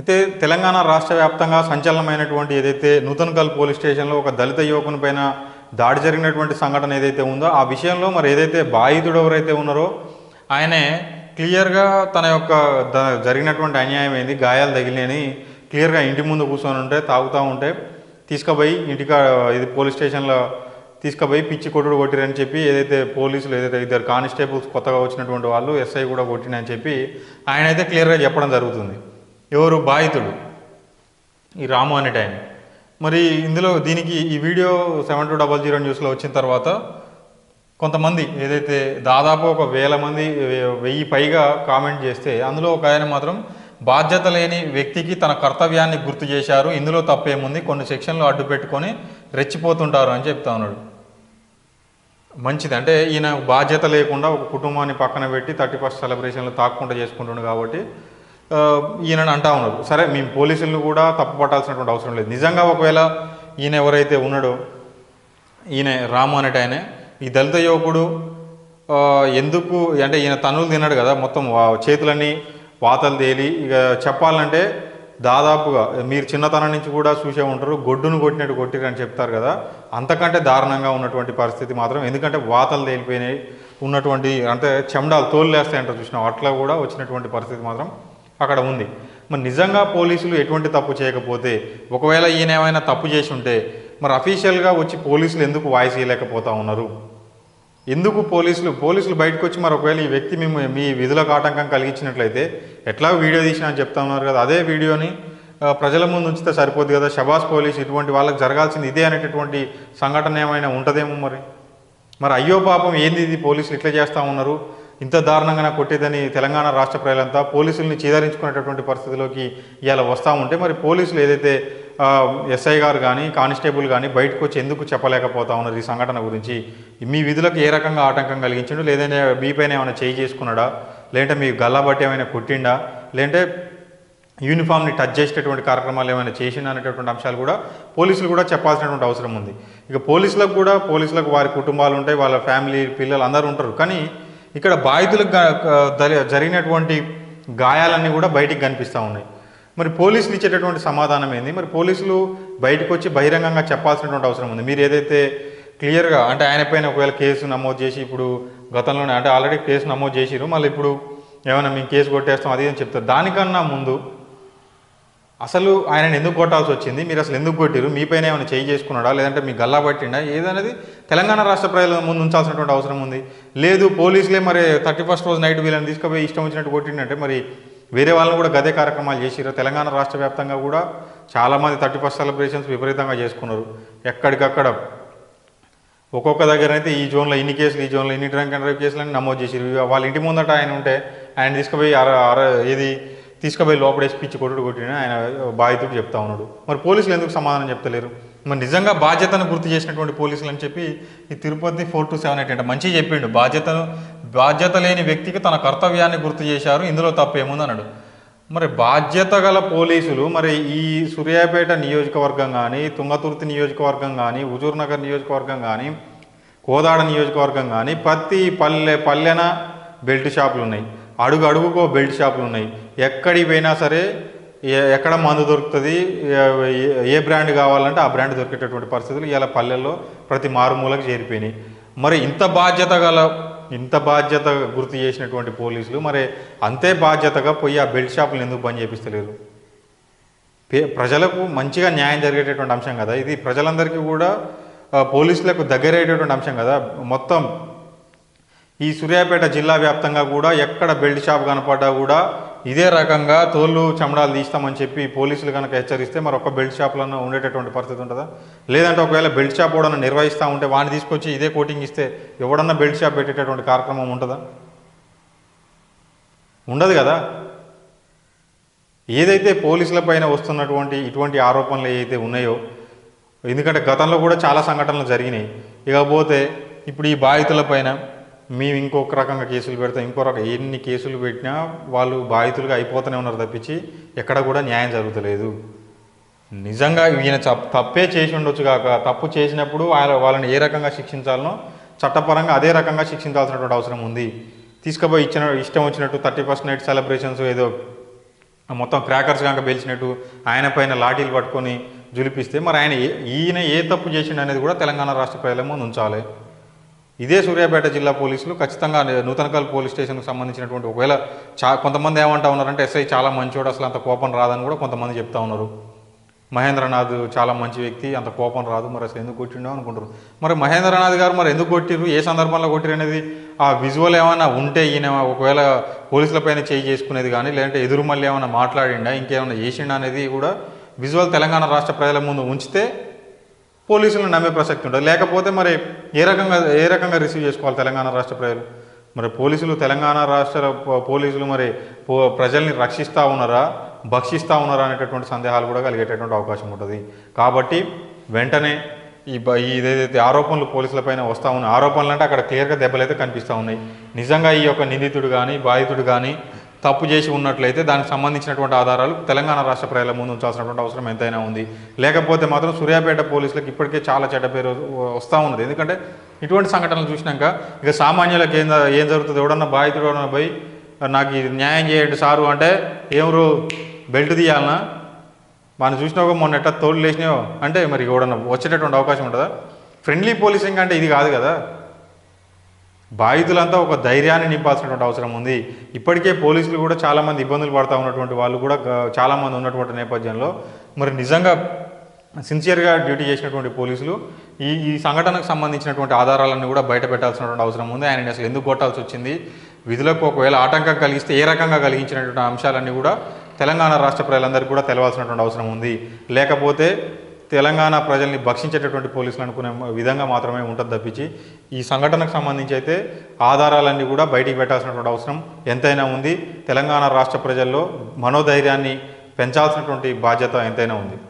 అయితే తెలంగాణ రాష్ట్ర వ్యాప్తంగా సంచలనమైనటువంటి ఏదైతే నూతన్కల్ పోలీస్ స్టేషన్లో ఒక దళిత యువకుని పైన దాడి జరిగినటువంటి సంఘటన ఏదైతే ఉందో ఆ విషయంలో మరి ఏదైతే బాధితుడు ఎవరైతే ఉన్నారో ఆయనే క్లియర్గా తన యొక్క జరిగినటువంటి అన్యాయం ఏంది గాయాలు తగిలినని క్లియర్గా ఇంటి ముందు కూర్చొని ఉంటే తాగుతూ ఉంటే తీసుకుపోయి ఇంటికా ఇది పోలీస్ స్టేషన్లో తీసుకుపోయి పిచ్చి కొట్టుడు కొట్టిరని చెప్పి ఏదైతే పోలీసులు ఏదైతే ఇద్దరు కానిస్టేబుల్స్ కొత్తగా వచ్చినటువంటి వాళ్ళు ఎస్ఐ కూడా కొట్టినని చెప్పి ఆయన అయితే క్లియర్గా చెప్పడం జరుగుతుంది. ఎవరు బాధితుడు? ఈ రాము అనే టైం. మరి ఇందులో దీనికి ఈ video seven two double zero న్యూస్లో వచ్చిన తర్వాత కొంతమంది ఏదైతే దాదాపు ఒక వేల మంది వెయ్యి పైగా కామెంట్ చేస్తే అందులో ఒక ఆయన మాత్రం బాధ్యత లేని వ్యక్తికి తన కర్తవ్యాన్ని గుర్తు చేశారు. ఇందులో తప్పేముంది? కొన్ని సెక్షన్లు అడ్డు పెట్టుకొని రెచ్చిపోతుంటారు అని చెప్తా ఉన్నాడు. మంచిది. అంటే ఈయన బాధ్యత లేకుండా ఒక కుటుంబాన్ని పక్కన పెట్టి థర్టీ ఫస్ట్ సెలబ్రేషన్లు తాకుండా చేసుకుంటుండు కాబట్టి ఈయనని అంటా ఉన్నారు. సరే మేము పోలీసులు కూడా తప్పు పట్టాల్సినటువంటి అవసరం లేదు. నిజంగా ఒకవేళ ఈయన ఎవరైతే ఉన్నాడో ఈయన రాము అనేట ఈ దళిత యువకుడు ఎందుకు అంటే ఈయన తనులు తిన్నాడు కదా మొత్తం చేతులన్నీ వాతలు తేలి ఇక చెప్పాలంటే దాదాపుగా మీరు చిన్నతనం నుంచి కూడా చూసే ఉంటారు గొడ్డును కొట్టినట్టు కొట్టిరని అని చెప్తారు కదా అంతకంటే దారుణంగా ఉన్నటువంటి పరిస్థితి మాత్రం ఎందుకంటే వాతలు తేలిపోయినాయి ఉన్నటువంటి అంటే చెమడాలు తోలు లేస్తాయంటారు చూసినాం అట్లా కూడా వచ్చినటువంటి పరిస్థితి మాత్రం అక్కడ ఉంది. మరి నిజంగా పోలీసులు ఎటువంటి తప్పు చేయకపోతే ఒకవేళ ఈయన ఏమైనా తప్పు చేసి ఉంటే మరి అఫీషియల్గా వచ్చి పోలీసులు ఎందుకు వాయిస్ ఇవ్వలేకపోతా ఉన్నారు? ఎందుకు పోలీసులు పోలీసులు బయటకు వచ్చి మరి ఒకవేళ ఈ వ్యక్తి మేము మీ విధులకు ఆటంకం కలిగించినట్లయితే ఎట్లా వీడియో తీసినా అని చెప్తా ఉన్నారు కదా అదే వీడియోని ప్రజల ముందు ఉంచితే సరిపోద్ది కదా షబాస్ పోలీస్ ఇటువంటి వాళ్ళకి జరగాల్సింది ఇదే అనేటటువంటి సంఘటన ఏమైనా ఉంటుందేమో మరి? మరి అయ్యో పాపం ఏంది ఇది? పోలీసులు ఇట్లా చేస్తూ ఉన్నారు. ఇంత దారుణంగా నాకు కొట్టేదని తెలంగాణ రాష్ట్ర ప్రజలంతా పోలీసుల్ని చీదరించుకునేటటువంటి పరిస్థితిలోకి ఇవాళ వస్తూ ఉంటే మరి పోలీసులు ఏదైతే ఎస్ఐ గారు కానీ కానిస్టేబుల్ కానీ బయటకు వచ్చి ఎందుకు చెప్పలేకపోతా ఉన్నారు ఈ సంఘటన గురించి? మీ విధులకు ఏ రకంగా ఆటంకం కలిగించిండు? లేదంటే మీపైన ఏమైనా చేయి చేసుకున్నాడా? లేదంటే మీ గల్లబట్టి ఏమైనా కొట్టిండా? లేదంటే యూనిఫామ్ని టచ్ చేసేటటువంటి కార్యక్రమాలు ఏమైనా చేసిండా అనేటటువంటి అంశాలు కూడా పోలీసులు కూడా చెప్పాల్సినటువంటి అవసరం ఉంది. ఇక పోలీసులకు కూడా పోలీసులకు వారి కుటుంబాలు ఉంటాయి వాళ్ళ ఫ్యామిలీ పిల్లలు అందరూ ఉంటారు. కానీ ఇక్కడ బాధితులకు జరిగినటువంటి గాయాలన్నీ కూడా బయటికి కనిపిస్తూ ఉన్నాయి. మరి పోలీసులు ఇచ్చేటటువంటి సమాధానం ఏంది? మరి పోలీసులు బయటకు వచ్చి బహిరంగంగా చెప్పాల్సినటువంటి అవసరం ఉంది. మీరు ఏదైతే క్లియర్గా అంటే ఆయన పైన ఒకవేళ కేసు నమోదు చేసి ఇప్పుడు గతంలోనే అంటే ఆల్రెడీ కేసు నమోదు చేసిరు మళ్ళీ ఇప్పుడు ఏమైనా మేము కేసు కొట్టేస్తాం అది అని చెప్తారు. దానికన్నా ముందు అసలు ఆయనను ఎందుకు కొట్టాల్సి వచ్చింది? మీరు అసలు ఎందుకు కొట్టారు మీపైన ఏమైనా చేయి చేసుకున్నాడా? లేదంటే మీ గల్లా పట్టిండా? ఏదనేది తెలంగాణ రాష్ట్ర ప్రజల ముందు ఉంచాల్సినటువంటి అవసరం ఉంది. లేదు పోలీసులే మరి థర్టీ ఫస్ట్ రోజు నైట్ వీళ్ళని తీసుకుపోయి ఇష్టం వచ్చినట్టు కొట్టిండంటే మరి వేరే వాళ్ళని కూడా గదే కార్యక్రమాలు చేసిరు తెలంగాణ రాష్ట్ర వ్యాప్తంగా కూడా చాలామంది థర్టీ ఫస్ట్ సెలబ్రేషన్స్ విపరీతంగా చేసుకున్నారు. ఎక్కడికక్కడ ఒక్కొక్క దగ్గర అయితే ఈ జోన్లో ఇన్ని కేసులు ఈ జోన్లో ఇన్ని డ్రంక్ అండ్ డ్రైవ్ కేసులు అని నమోదు చేసిరు వాళ్ళ ఇంటి ముందట ఆయన ఉంటే ఆయన తీసుకుపోయి అర అర ఏది తీసుకుపోయి లోపడేసి పిచ్చి కొట్టుడు కొట్టిన ఆయన బాధితుడు చెప్తా ఉన్నాడు. మరి పోలీసులు ఎందుకు సమాధానం చెప్తలేరు? మరి నిజంగా బాధ్యతను గుర్తు చేసినటువంటి పోలీసులు అని చెప్పి ఈ Tirupati four two seven eight అంటే మంచిగా చెప్పిండు. బాధ్యతను బాధ్యత లేని వ్యక్తికి తన కర్తవ్యాన్ని గుర్తు చేశారు. ఇందులో తప్పు ఏముంది అన్నాడు. మరి బాధ్యత గల పోలీసులు మరి ఈ సూర్యాపేట నియోజకవర్గం కానీ తుంగతుర్తి నియోజకవర్గం కానీ హుజూర్నగర్ నియోజకవర్గం కానీ కోదాడ నియోజకవర్గం కానీ ప్రతి పల్లె పల్లెన బెల్ట్ షాపులు ఉన్నాయి అడుగు అడుగుకో బెల్ట్ షాపులు ఉన్నాయి ఎక్కడికి పోయినా సరే ఎక్కడ మందు దొరుకుతుంది ఏ- ఏ- బ్రాండ్ కావాలంటే ఆ బ్రాండ్ దొరికేటటువంటి పరిస్థితులు ఇలా పల్లెల్లో ప్రతి మారుమూలకు చేరిపోయినాయి. మరి ఇంత బాధ్యత గల ఇంత బాధ్యత గుర్తు చేసినటువంటి పోలీసులు మరి అంతే బాధ్యతగా పోయి ఆ బెల్ట్ షాపులు ఎందుకు బంద్ చేపిస్తలేరు? ప్రజలకు మంచిగా న్యాయం జరిగేటటువంటి అంశం కదా. ఇది ప్రజలందరికీ కూడా పోలీసులకు దగ్గరయ్యేటటువంటి అంశం కదా. మొత్తం ఈ సూర్యాపేట జిల్లా వ్యాప్తంగా కూడా ఎక్కడ బెల్ట్ షాప్ కనపడ్డా కూడా ఇదే రకంగా తోళ్ళు చమడాలు తీస్తామని చెప్పి పోలీసులు కనుక హెచ్చరిస్తే మరి ఒక్క బెల్ట్ షాప్లో ఉండేటటువంటి పరిస్థితి ఉంటుందా? లేదంటే ఒకవేళ బెల్ట్ షాప్ కూడా నిర్వహిస్తూ ఉంటే వాడిని తీసుకొచ్చి ఇదే కోటింగ్ ఇస్తే ఎవడన్నా బెల్ట్ షాప్ పెట్టేటటువంటి కార్యక్రమం ఉంటుందా? ఉండదు కదా. ఏదైతే పోలీసుల పైన వస్తున్నటువంటి ఇటువంటి ఆరోపణలు ఏవైతే ఉన్నాయో ఎందుకంటే గతంలో కూడా చాలా సంఘటనలు జరిగినాయి. ఇకపోతే ఇప్పుడు ఈ బాధితుల పైన మేము ఇంకొక రకంగా కేసులు పెడతాం ఇంకో రకం ఎన్ని కేసులు పెట్టినా వాళ్ళు బాధితులుగా అయిపోతూనే ఉన్నారు తప్పించి ఎక్కడ కూడా న్యాయం జరుగుతలేదు. నిజంగా ఈయన తప్పే చేసి ఉండొచ్చు కాక తప్పు చేసినప్పుడు ఆయన వాళ్ళని ఏ రకంగా శిక్షించాలనో చట్టపరంగా అదే రకంగా శిక్షించాల్సినటువంటి అవసరం ఉంది. తీసుకుపోయి ఇచ్చిన ఇష్టం వచ్చినట్టు థర్టీ ఫస్ట్ నైట్ సెలబ్రేషన్స్ ఏదో మొత్తం క్రాకర్స్ కనుక పేల్చినట్టు ఆయన పైన లాఠీలు పట్టుకొని జులిపిస్తే మరి ఆయన ఏ- ఈయన ఏ తప్పు చేసిండు అనేది కూడా తెలంగాణ రాష్ట్ర ప్రజల ముందు ఉంచాలి. ఇదే సూర్యాపేట జిల్లా పోలీసులు ఖచ్చితంగా నూతనకల్ పోలీస్ స్టేషన్కి సంబంధించినటువంటి ఒకవేళ చా కొంతమంది ఏమంటా ఉన్నారంటే ఎస్ఐ చాలా మంచివాడు అసలు అంత కోపం రాదని కూడా కొంతమంది చెప్తా ఉన్నారు. మహేంద్రనాథ్ చాలా మంచి వ్యక్తి అంత కోపం రాదు మరి అసలు ఎందుకు కొట్టిండో అనుకుంటారు. మరి మహేంద్రనాథ్ గారు మరి ఎందుకు కొట్టిరు ఏ సందర్భంలో కొట్టిరు అనేది ఆ విజువల్ ఏమైనా ఉంటే ఈయన ఒకవేళ పోలీసులపైన చేయి చేసుకునేది కానీ లేదంటే ఎదురు మళ్ళీ ఏమైనా మాట్లాడిండా ఇంకేమైనా చేసిండా అనేది కూడా విజువల్ తెలంగాణ రాష్ట్ర ప్రజల ముందు ఉంచితే పోలీసులను నమ్మే ప్రసక్తి ఉంటుంది. లేకపోతే మరి ఏ రకంగా ఏ రకంగా రిసీవ్ చేసుకోవాలి తెలంగాణ రాష్ట్ర ప్రజలు? మరి పోలీసులు తెలంగాణ రాష్ట్ర పోలీసులు మరి ప్రజల్ని రక్షిస్తూ ఉన్నారా భక్షిస్తూ ఉన్నారా అనేటటువంటి సందేహాలు కూడా కలిగేటటువంటి అవకాశం ఉంటుంది. కాబట్టి వెంటనే ఈ ఇదేదైతే ఏదైతే ఆరోపణలు పోలీసులపైన వస్తూ ఉన్నాయి ఆరోపణలు అంటే అక్కడ క్లియర్గా దెబ్బలైతే కనిపిస్తూ ఉన్నాయి. నిజంగా ఈ యొక్క నిందితుడు కానీ బాధితుడు కానీ తప్పు చేసి ఉన్నట్లయితే దానికి సంబంధించినటువంటి ఆధారాలు తెలంగాణ రాష్ట్ర ప్రజల ముందు ఉంచాల్సినటువంటి అవసరం ఎంతైనా ఉంది. లేకపోతే మాత్రం సూర్యాపేట పోలీసులకు ఇప్పటికే చాలా చెడ్డ పేరు వస్తూ ఉన్నది. ఎందుకంటే ఇటువంటి సంఘటనలు చూసినాక ఇక సామాన్యులకు ఏం ఏం జరుగుతుంది? ఎవడన్నా బాధితుడు ఎవడన్నా పోయి నాకు ఇది న్యాయం చేయండి సారు అంటే ఏమరు బెల్ట్ తీయాలనా? మనం చూసినాక మొన్న ఎట్లా తోళ్ళు లేచినాయో అంటే మరి ఎవడన్నా వచ్చేటటువంటి అవకాశం ఉంటుందా? ఫ్రెండ్లీ పోలీసింగ్ అంటే ఇది కాదు కదా. బాధితులంతా ఒక ధైర్యాన్ని నింపాల్సినటువంటి అవసరం ఉంది. ఇప్పటికే పోలీసులు కూడా చాలామంది ఇబ్బందులు పడతా ఉన్నటువంటి వాళ్ళు కూడా చాలామంది ఉన్నటువంటి నేపథ్యంలో మరి నిజంగా సిన్సియర్గా డ్యూటీ చేసినటువంటి పోలీసులు ఈ ఈ సంఘటనకు సంబంధించినటువంటి ఆధారాలన్నీ కూడా బయట పెట్టాల్సినటువంటి అవసరం ఉంది. ఆయన అసలు ఎందుకు కొట్టాల్సి వచ్చింది? విధులకు ఒకవేళ ఆటంకం కలిగిస్తే ఏ రకంగా కలిగించినటువంటి అంశాలన్నీ కూడా తెలంగాణ రాష్ట్ర ప్రజలందరికీ కూడా తెలవాల్సినటువంటి అవసరం ఉంది. లేకపోతే తెలంగాణ ప్రజల్ని భక్షించేటటువంటి పోలీసులు అనుకునే విధంగా మాత్రమే ఉంటుంది తప్పించి ఈ సంఘటనకు సంబంధించి అయితే ఆధారాలన్నీ కూడా బయటికి పెట్టాల్సినటువంటి అవసరం ఎంతైనా ఉంది. తెలంగాణ రాష్ట్ర ప్రజల్లో మనోధైర్యాన్ని పెంచాల్సినటువంటి బాధ్యత ఎంతైనా ఉంది.